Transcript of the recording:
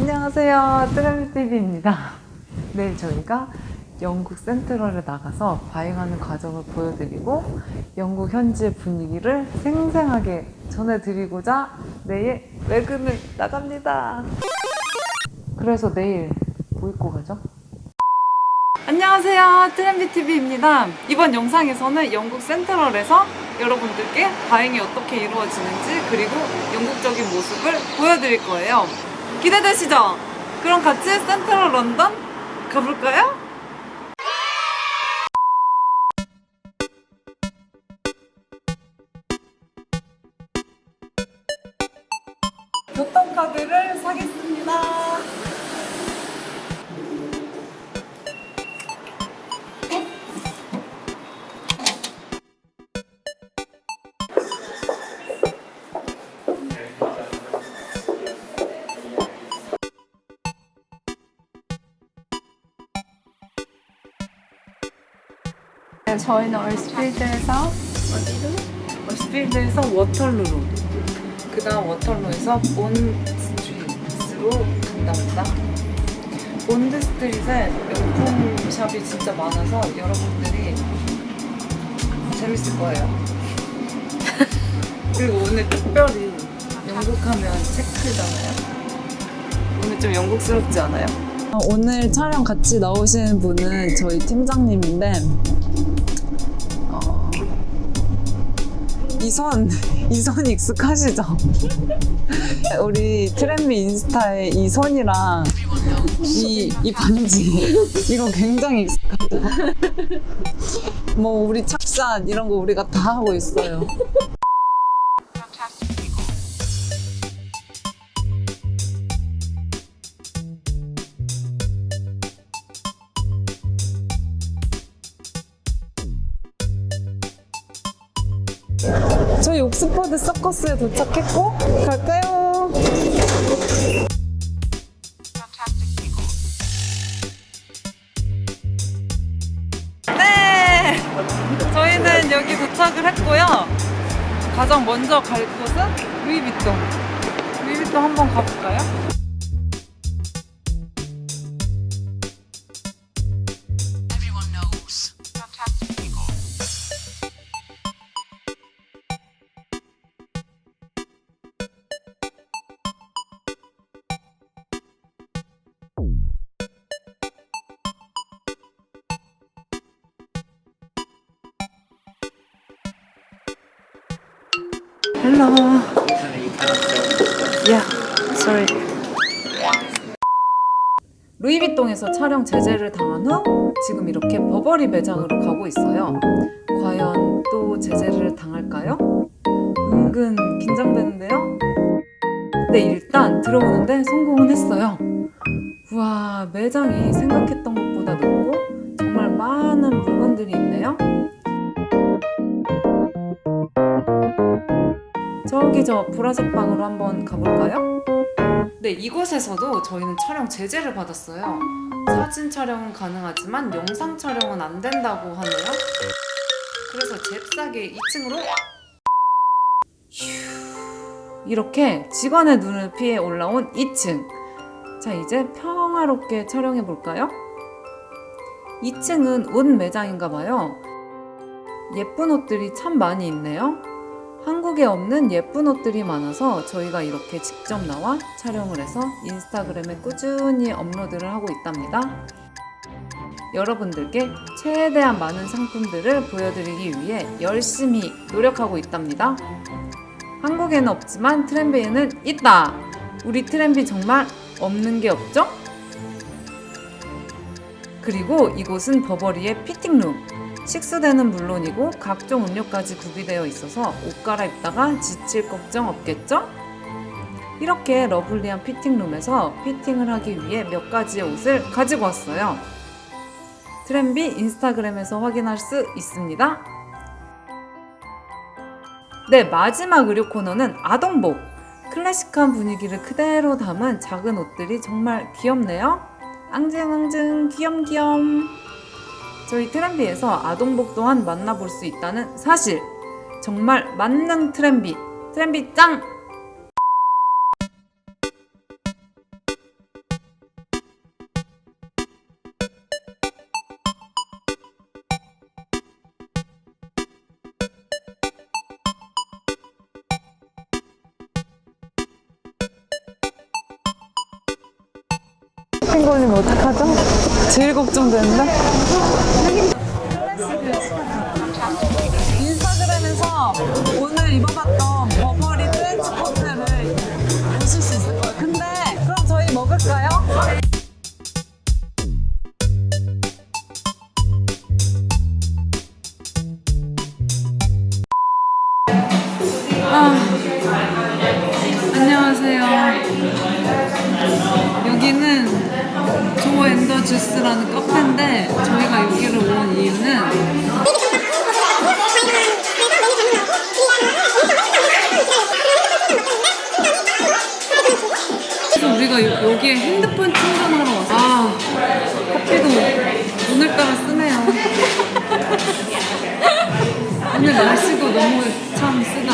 안녕하세요. 트래블TV입니다. 내일 저희가 영국 센트럴에 나가서 바잉하는 과정을 보여드리고 영국 현지의 분위기를 생생하게 전해드리고자 내일 외근을 나갑니다. 그래서 내일 뭐 입고 가죠? 안녕하세요. 트렌비TV입니다. 이번 영상에서는 영국 센트럴에서 여러분들께 바잉이 어떻게 이루어지는지 그리고 영국적인 모습을 보여드릴 거예요. 기대되시죠? 그럼 같이 센트럴 런던 가볼까요? 교통카드를 사겠습니다. 저희는 얼스필드에서 어디로? 월스필드에서 워털루로 그 다음 워털루에서 본 스트리트로 간답니다 본드 스트릿에 명품 샵이 진짜 많아서 여러분들이 재밌을 거예요 그리고 오늘 특별히 영국하면 체크잖아요 오늘 좀 영국스럽지 않아요? 오늘 촬영 같이 나오신 분은 저희 팀장님인데 어, 이선 이선이 익숙하시죠? 우리 트렌비 인스타에 이 선이랑 이, 이 반지 이거 굉장히 익숙하죠? 뭐 우리 착샷 이런 거 우리가 다 하고 있어요. 저희 옥스퍼드 서커스에 도착했고 갈까요? 네, 저희는 여기 도착을 했고요. 가장 먼저 갈 곳은 루이비통. 루이비통 한번 가볼까요? Hello. Yeah, sorry. 루이비통에서 촬영 제재를 당한 후 지금 이렇게 버버리 매장으로 가고 있어요. 과연 또 제재를 당할까요? 은근 긴장되는데요? 네, 일단 들어오는데 성공은 했어요. 우와, 매장이 생각했던 것보다 넓고 정말 많은 물건들이 있네요. 저기 저 보라색 방으로 한번 가볼까요? 네, 이곳에서도 저희는 촬영 제재를 받았어요. 사진 촬영은 가능하지만 영상 촬영은 안 된다고 하네요. 그래서 잽싸게 2층으로 이렇게 직원의 눈을 피해 올라온 2층. 자, 이제 평화롭게 촬영해 볼까요? 2층은 옷 매장인가 봐요. 예쁜 옷들이 참 많이 있네요. 한국에 없는 예쁜 옷들이 많아서 저희가 이렇게 직접 나와 촬영을 해서 인스타그램에 꾸준히 업로드를 하고 있답니다. 여러분들께 최대한 많은 상품들을 보여드리기 위해 열심히 노력하고 있답니다. 한국에는 없지만 트렌비에는 있다! 우리 트렌비 정말 없는 게 없죠? 그리고 이곳은 버버리의 피팅룸. 식수대는 물론이고 각종 음료까지 구비되어 있어서 옷 갈아입다가 지칠 걱정 없겠죠? 이렇게 러블리한 피팅룸에서 피팅을 하기 위해 몇 가지의 옷을 가지고 왔어요. 트렌비 인스타그램에서 확인할 수 있습니다. 네, 마지막 의류 코너는 아동복. 클래식한 분위기를 그대로 담은 작은 옷들이 정말 귀엽네요. 앙증앙증 귀염귀염. 저희 트렌비에서 아동복 또한 만나볼 수 있다는 사실. 정말 만능 트렌비. 트렌비 짱! 쇼핑 걸리면 어떡하죠? 제일 걱정되는데? 인스타그램에서 오늘 입어봤던 버버리 트렌치 코트를 보실 수 있을 거예요. 근데 그럼 저희 먹을까요? 아, 안녕하세요. 조앤더 주스라는 카페인데 저희가 여기를 온 이유는 그래서 우리가 여기에 핸드폰 충전하러 왔어요. 아, 커피도 오늘따라 쓰네요. 오늘 날씨도 너무 참 쓰다.